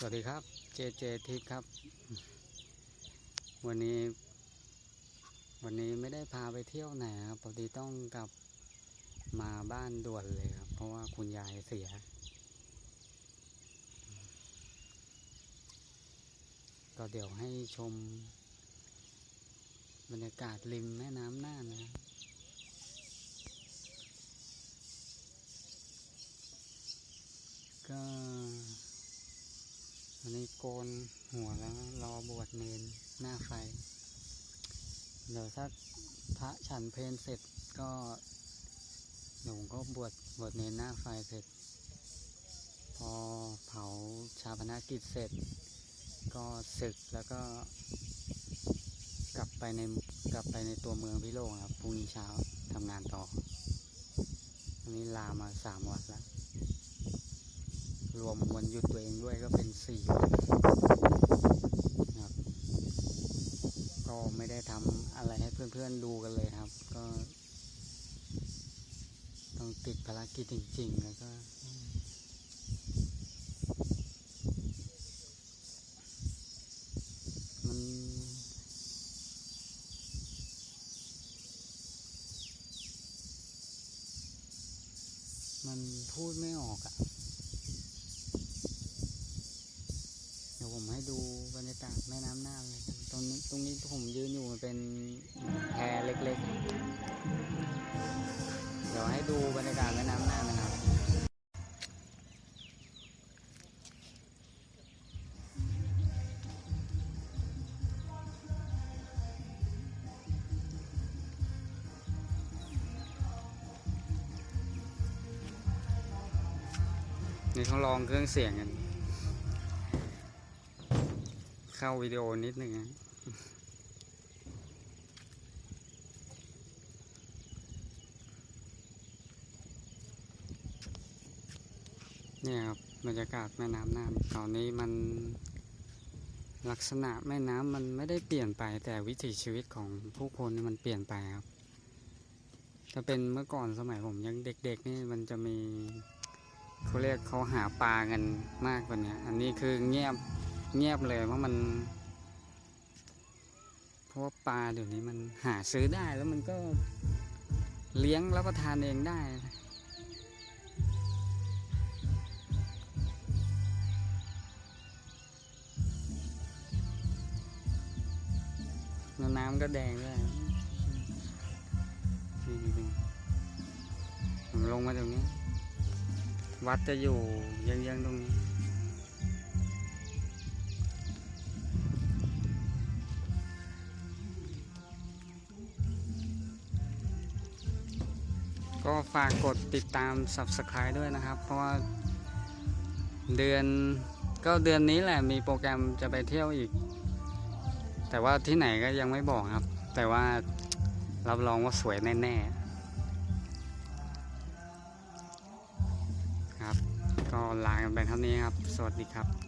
สวัสดีครับ เจเจทิพย์ครับ วันนี้ วันนี้ไม่ได้พาไปเที่ยวไหนครับพอดีต้องกลับมาบ้านด่วนเลยครับ เพราะว่าคุณยายเสีย ก็เดี๋ยวให้ชม บรรยากาศริมแม่น้ำน่านนะครับก็ วันนี้ โกนหัวแล้วรอบวชเนนหน้าไฟ เดี๋ยวถ้าพระฉันเพลนเสร็จก็เดี๋ยวผมก็บวชบวชเนนหน้าไฟเสร็จ พอเผาชาปนกิจเสร็จ ก็ศึกแล้วก็ กลับไปในกลับไปในตัวเมืองพิโลกครับพรุ่งนี้เช้าทำงานต่อวันนี้ลามาสามวันแล้ว รวมวันหยุดตัวเองด้วยก็เป็นสี่วันครับก็ไม่ได้ทำอะไรให้เพื่อนๆดูกันเลยครับ ก็ต้องติดภารกิจจริง ๆ แล้วก็มันมันพูดไม่ออกอะเยวผมให้ดูบรรยากาศแม่น้ำน่านเลยตรงนี้ตรงนี้ผมยืนอยู่มันเป็นแพเล็กๆ เดี๋ยวให้ดูบรรยากาศแม่น้ำน่านนะครับนี่เขาลองเครื่องเสียงกัน เข้าวิดีโอนิดหนึ่งนะเนี่ยครับบรรยากาศแม่น้ำน่านตอนนี้มันลักษณะแม่น้ำมันไม่ได้เปลี่ยนไปแต่วิถีชีวิตของผู้คนมันเปลี่ยนไปครับถ้าเป็นเมื่อก่อนสมัยผมยังเด็ก ๆ นี่มันจะมีเขาเรียกเขาหาปลากันมากกว่านี้อันนี้คือเงียบ เงียบเลยเพราะมันเพราะปลาเดี๋ยวนี้มันหาซื้อได้แล้วมันก็เลี้ยงรับประทานเองได้ น้ำก็แดงด้วยนี่นี่ผมลงมาตรงนี้ วัดจะอยู่ยื้องๆตรงนี้ ก็ฝากกดติดตาม Subscribe ด้วยนะครับ เพราะว่าเดือนก็เดือนนี้แหละมีโปรแกรมจะไปเที่ยวอีก แต่ว่าที่ไหนก็ยังไม่บอกครับ แต่ว่ารับรองว่าสวยแน่ๆ ครับ ก็ลากันไปเท่านี้ครับ สวัสดีครับ